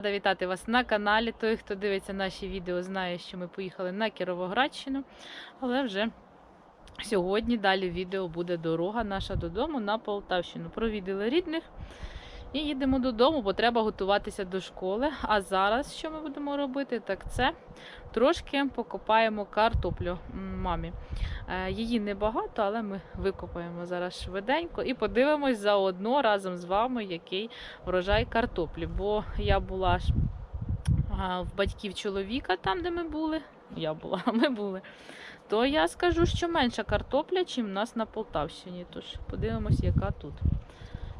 Рада вітати вас на каналі. Той, хто дивиться наші відео, знає, що ми поїхали на Кіровоградщину, але вже сьогодні далі відео буде дорога наша додому на Полтавщину. Провідали рідних і їдемо додому, бо треба готуватися до школи. А зараз що ми будемо робити? Так це трошки покопаємо картоплю мамі. Е, Її небагато, але ми викопаємо зараз швиденько і подивимось заодно разом з вами, який врожай картоплі. Бо я була ж в батьків чоловіка, там, де ми були. Я була, ми були. То я скажу, що менша картопля, чим в нас на Полтавщині. Тож подивимось, яка тут.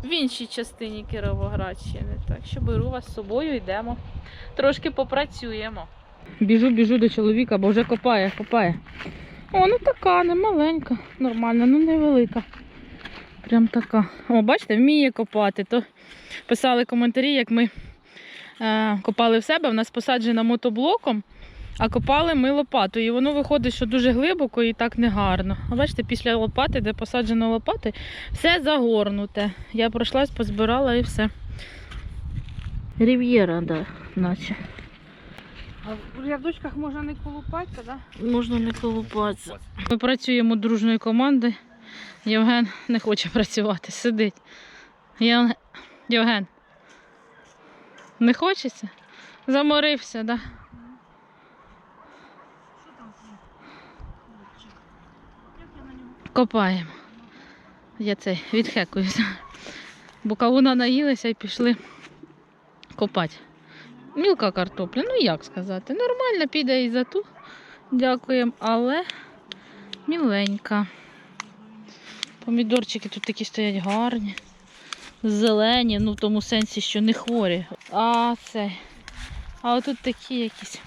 В іншій частині Кіровоградщини. Так що беру вас з собою, йдемо. Трошки попрацюємо. Біжу, біжу до чоловіка, бо вже копає, копає. О, ну така, не маленька, нормальна, ну невелика. Прям така. О, бачите, вміє копати. То писали коментарі, як ми е, копали в себе, в нас посаджена мотоблоком, а копали ми лопатою. І воно виходить, що дуже глибоко і так негарно. А бачите, після лопати, де посаджено лопати, все загорнуте. Я пройшлась, позбирала і все. Рів'єра, да, наче. А в рядочках можна не колупатися, да? Можна не колупатися. Ми працюємо дружною командою. Євген не хоче працювати, сидить. Євген. Не хочеться? Заморився, так? Да? Що там? хлопчик? Як я на нього? Копаємо. Я цей відхекуюся. Бо кавуна наїлися і пішли копати. Мілка картопля, ну як сказати. Нормально піде і за ту. Дякуємо, але міленька. Помідорчики тут такі стоять гарні. Зелені, ну в тому сенсі, що не хворі. А цей. А отут такі якісь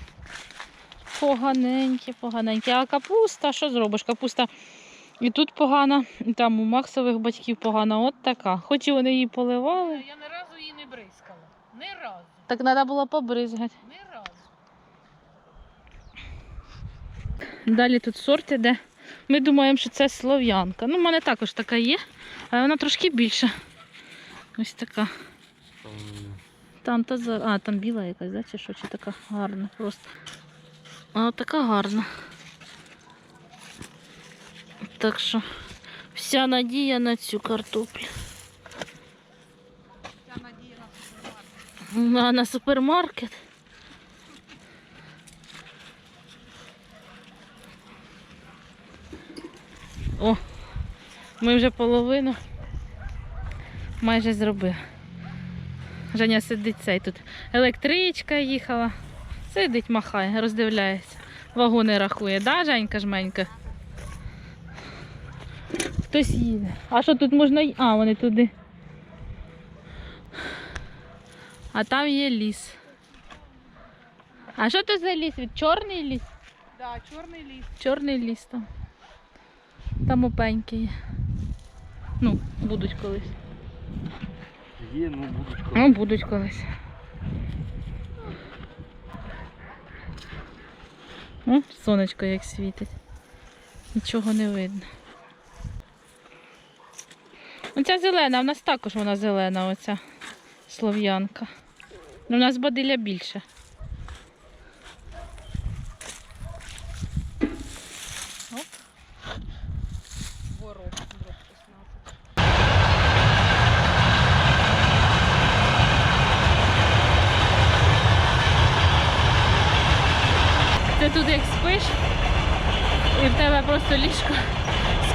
поганенькі, поганенькі. А капуста, що зробиш? Капуста і тут погана, і там у Максових батьків погана. От така. Хоч і вони її поливали. Я ні разу її не бризкала. Ні разу. Так треба було побризгати. Ні разу. Далі тут сорт іде. Ми думаємо, що це слов'янка. Ну, в мене також така є, але вона трошки більша. Ось така. Там та за... А, там біла якась, да, чи що, чи така гарна просто. А така гарна. Так що вся надія на цю картоплю. Ця надія на супермаркет. А на супермаркет. О, ми вже половину майже зробили. Женя сидить цей тут. Електричка їхала. Сидить, махає, роздивляється. Вагони рахує, да, Женька жменька? Хтось їде. А що тут можна? А, вони туди. А там є ліс. А що це за ліс? Від чорний ліс? Да, чорний ліс. Чорний ліс там. Там опеньки є. Ну, будуть колись. Є, ну будуть коли. Ну, будуть колись. О, сонечко як світить. Нічого не видно. Оця зелена, в нас також вона зелена, оця слов'янка. Ну, у нас бадиля більше. Оп. Ворог. дроб 16. Ти тут як спиш, і в тебе просто ліжко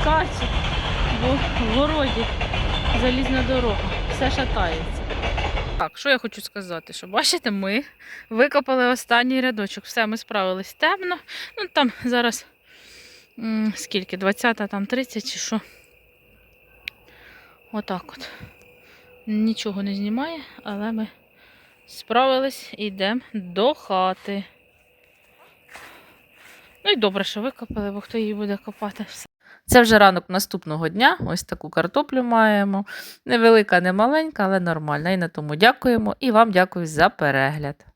скаче, бо в городі залізна дорога, все шатається. Так, що я хочу сказати, що бачите, ми викопали останній рядочок. Все, ми справились темно. Ну там зараз скільки? 20, там 30 чи що. Отак от. Нічого не знімає, але ми справились і йдемо до хати. Ну і добре, що викопали, бо хто її буде копати. Все. Це вже ранок наступного дня. Ось таку картоплю маємо. Невелика, не маленька, але нормальна. І на тому дякуємо. І вам дякую за перегляд.